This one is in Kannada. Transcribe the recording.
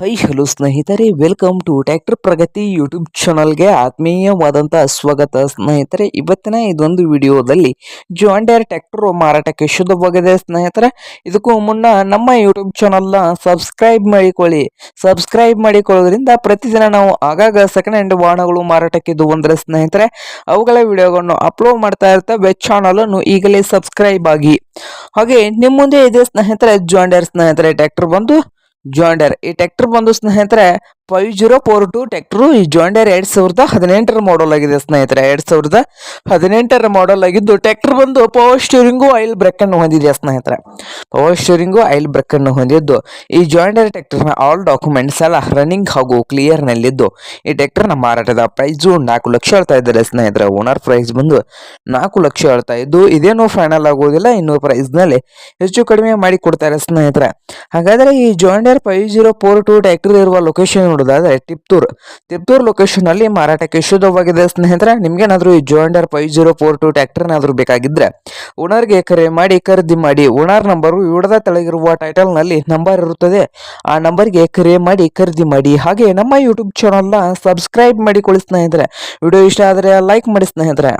ಹೈ ಹಲೋ ಸ್ನೇಹಿತರೆ. Welcome to tractor Pragati YouTube ಚಾನಲ್ಗೆ ಆತ್ಮೀಯವಾದಂಥ ಸ್ವಾಗತ ಸ್ನೇಹಿತರೆ. ಇವತ್ತಿನ ಇದೊಂದು ವಿಡಿಯೋದಲ್ಲಿ ಜಾಂಡಿಯರ್ ಟ್ಯಾಕ್ಟರ್ ಮಾರಾಟಕ್ಕೆ ಶುದ್ಧವಾಗಿದೆ ಸ್ನೇಹಿತರೆ. ಇದಕ್ಕೂ ಮುನ್ನ ನಮ್ಮ ಯೂಟ್ಯೂಬ್ ಚಾನಲ್ನ ಸಬ್ಸ್ಕ್ರೈಬ್ ಮಾಡಿಕೊಳ್ಳಿ. ಸಬ್ಸ್ಕ್ರೈಬ್ ಮಾಡಿಕೊಳ್ಳೋದ್ರಿಂದ ಪ್ರತಿದಿನ ನಾವು ಆಗಾಗ ಸೆಕೆಂಡ್ ಹ್ಯಾಂಡ್ ವಾಹನಗಳು ಮಾರಾಟಕ್ಕೆ ಇದು ಬಂದರೆ ಸ್ನೇಹಿತರೆ, ಅವುಗಳ ವಿಡಿಯೋಗಳನ್ನು ಅಪ್ಲೋಡ್ ಮಾಡ್ತಾ ಇರ್ತವೆ. ಚಾನಲನ್ನು ಈಗಲೇ ಸಬ್ಸ್ಕ್ರೈಬ್ ಆಗಿ. ಹಾಗೆ ನಿಮ್ಮ ಮುಂದೆ ಇದೆ ಸ್ನೇಹಿತರೆ ಜಾಂಡರ್ ಸ್ನೇಹಿತರೆ ಟ್ಯಾಕ್ಟರ್ ಬಂದು. ಜಾಂಡರ್ ಈ ಟ್ರ್ಯಾಕ್ಟರ್ ಬಂದು ಸ್ನೇಹಿತರೆ five zero four two tractor ಈ ಜಾಂಡರ್ ಎರಡು ಸಾವಿರದ ಹದಿನೆಂಟರ ಮಾಡಲ್ ಆಗಿದೆ ಸ್ನೇಹಿತರೆ. ಎರಡು ಸಾವಿರದ ಹದಿನೆಂಟರ ಮಾಡಲ್ ಆಗಿದ್ದು ಟ್ಯಾಕ್ಟರ್ ಬಂದು ಪವರ್ ಸ್ಟೀರಿಂಗು ಆಯಿಲ್ ಬ್ರೇಕ್ ಅನ್ನು ಹೊಂದಿದೆ ಸ್ನೇಹಿತರೆ. ಪವರ್ ಸ್ಟೀರಿಂಗು ಆಯಿಲ್ ಬ್ರೇಕ್ ಅನ್ನು ಹೊಂದಿದ್ದು ಈ ಜಾಂಡಿಯರ್ ಟ್ಯಾಕ್ಟರ್ನ ಆಲ್ ಡಾಕ್ಯುಮೆಂಟ್ಸ್ ಎಲ್ಲ ರನ್ನಿಂಗ್ ಹಾಗೂ ಕ್ಲಿಯರ್ ನಲ್ಲಿದ್ದು. ಈ ಟ್ರ್ಯಾಕ್ಟರ್ನ ಮಾರಾಟದ ಪ್ರೈಸು ನಾಲ್ಕು ಲಕ್ಷ ಹೇಳ್ತಾ ಇದ್ದಾರೆ ಸ್ನೇಹಿತರೆ. ಓನರ್ ಪ್ರೈಸ್ ಬಂದು ನಾಲ್ಕು ಲಕ್ಷ ಹೇಳ್ತಾ ಇದ್ದು ಇದೇನು ಫೈನಲ್ ಆಗೋದಿಲ್ಲ, ಇನ್ನು ಪ್ರೈಸ್ನಲ್ಲಿ ಹೆಚ್ಚು ಕಡಿಮೆ ಮಾಡಿ ಕೊಡ್ತಾರೆ ಸ್ನೇಹಿತರೆ. ಹಾಗಾದರೆ ಈ John Deere five zero four two tractor ಇರುವ ಲೊಕೇಶನ್ ನೋಡೋದಾದ್ರೆ ಟಿಪ್ತೂರ್ ಟಿಪ್ತೂರ್ ಲೊಕೇಶನ್ ಅಲ್ಲಿ ಮಾರಾಟಕ್ಕೆ ಶುದ್ಧವಾಗಿದೆ ಸ್ನೇಹಿತರೆ, ನಿಮ್ಗೇನಾದ್ರೂ ಈ John Deere five zero four two tractor ಏನಾದರೂ ಬೇಕಾಗಿದ್ರೆ ಓನರ್ಗೆ ಕರೆ ಮಾಡಿ ಖರೀದಿ ಮಾಡಿ. ಓನರ್ ನಂಬರು ವಿಡದ ತೆಳಗಿರುವ ಟೈಟಲ್ನಲ್ಲಿ ನಂಬರ್ ಇರುತ್ತದೆ. ಆ ನಂಬರ್ಗೆ ಕರೆ ಮಾಡಿ ಖರೀದಿ ಮಾಡಿ. ಹಾಗೆ ನಮ್ಮ ಯೂಟ್ಯೂಬ್ ಚಾನಲ್ನ ಸಬ್ಸ್ಕ್ರೈಬ್ ಮಾಡಿಕೊಳ್ಳಿ ಸ್ನೇಹಿತರೆ. ವಿಡಿಯೋ ಇಷ್ಟ ಆದರೆ ಲೈಕ್ ಮಾಡಿ ಸ್ನೇಹಿತರೆ.